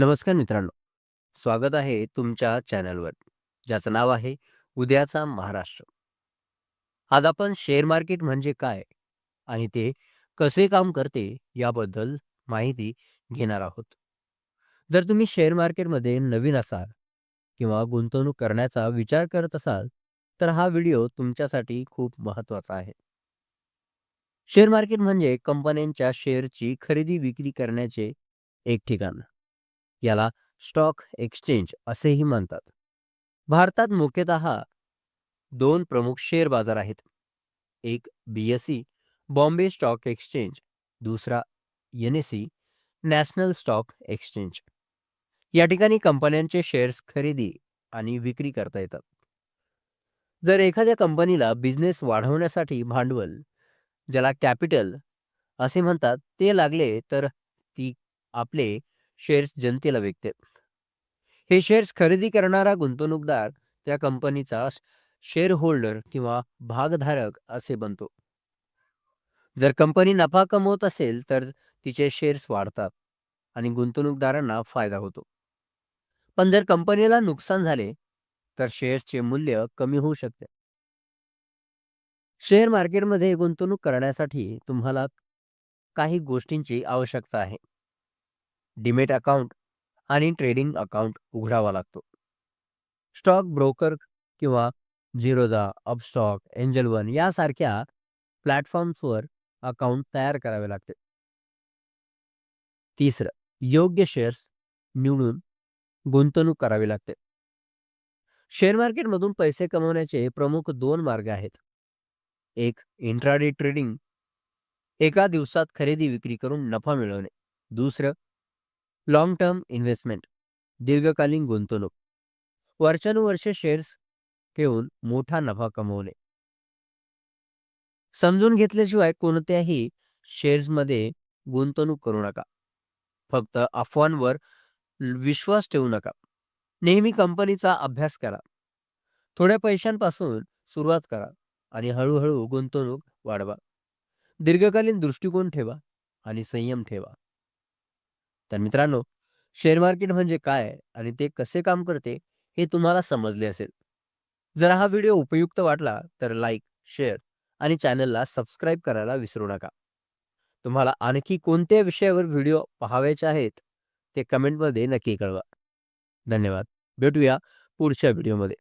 नमस्कार मित्रांनो. स्वागत आहे तुमच्या चॅनलवर ज्याचं नाव आहे उद्याचा महाराष्ट्र. आज आपण शेअर मार्केट म्हणजे काय आणि ते कसे काम करते याबद्दल माहिती घेणार आहोत. जर तुम्ही शेअर मार्केटमध्ये नवीन असाल किंवा गुंतवणूक करण्याचा विचार करत असाल तर हा व्हिडिओ तुमच्यासाठी खूप महत्त्वाचा आहे. शेअर मार्केट म्हणजे कंपन्यांच्या शेअरची खरेदी विक्री करण्याचे एक ठिकाण. याला स्टॉक एक्सचेंज असेही म्हणतात. भारतात मुख्यतः दोन प्रमुख शेअर बाजार आहेत. एक बीएससी बॉम्बे स्टॉक एक्सचेंज. दुसरा एन नॅशनल स्टॉक एक्सचेंज. या ठिकाणी कंपन्यांचे शेअर्स खरेदी आणि विक्री करता येतात. जर एखाद्या कंपनीला बिझनेस वाढवण्यासाठी भांडवल ज्याला कॅपिटल असे म्हणतात ते लागले तर ती आपले शेअर्स जनतेला विकते. हे शेअर्स खरेदी करणारा गुंतवणूकदार त्या कंपनीचा शेअर होल्डर किंवा भागधारक असे बनतो. जर कंपनी नफा कमवत असेल तर तिचे शेअर्स वाढतात आणि गुंतवणूकदारांना फायदा होतो. पण जर कंपनीला नुकसान झाले तर शेअर्सचे मूल्य कमी होऊ शकते. शेअर मार्केटमध्ये गुंतवणूक करण्यासाठी तुम्हाला काही गोष्टींची आवश्यकता आहे. डिमेट अकाउंट आणि ट्रेडिंग अकाउंट उघडावा लागतो. स्टॉक ब्रोकर किंवा झिरोदा अपस्टॉक एंजल वन यासारख्या प्लॅटफॉर्म्सवर अकाउंट तयार करावे लागते. तिसरं योग्य शेअर्स निवडून गुंतवणूक करावी लागते. शेअर मार्केटमधून पैसे कमवण्याचे प्रमुख दोन मार्ग आहेत. एक इंट्राडे ट्रेडिंग एका दिवसात खरेदी विक्री करून नफा मिळवणे. दुसरं लॉंग टर्म इन्व्हेस्टमेंट दीर्घकालीन गुंतवणूक. वर्षानुवर्षे शेअर्स ठेवून मोठा नफा कमवणे. समजून घेतल्याशिवाय कोणत्याही शेअर्समध्ये गुंतवणूक करू नका. फक्त अफवांवर विश्वास ठेवू नका. नेहमी कंपनीचा अभ्यास करा. थोड्या पैशांपासून सुरुवात करा आणि हळूहळू गुंतवणूक वाढवा. दीर्घकालीन दृष्टिकोन ठेवा आणि संयम ठेवा. तर मित्रांनो शेअर मार्केट म्हणजे काय आणि ते कसे काम करते हे तुम्हाला समजले असेल. जर हा व्हिडिओ उपयुक्त वाटला तर लाईक शेअर आणि चॅनलला सबस्क्राईब करायला विसरू नका. तुम्हाला आणखी कोणत्या विषयावर व्हिडिओ पाहावायचे आहेत ते कमेंटमध्ये नक्की कळवा. धन्यवाद. भेटूया पुढच्या व्हिडिओमध्ये.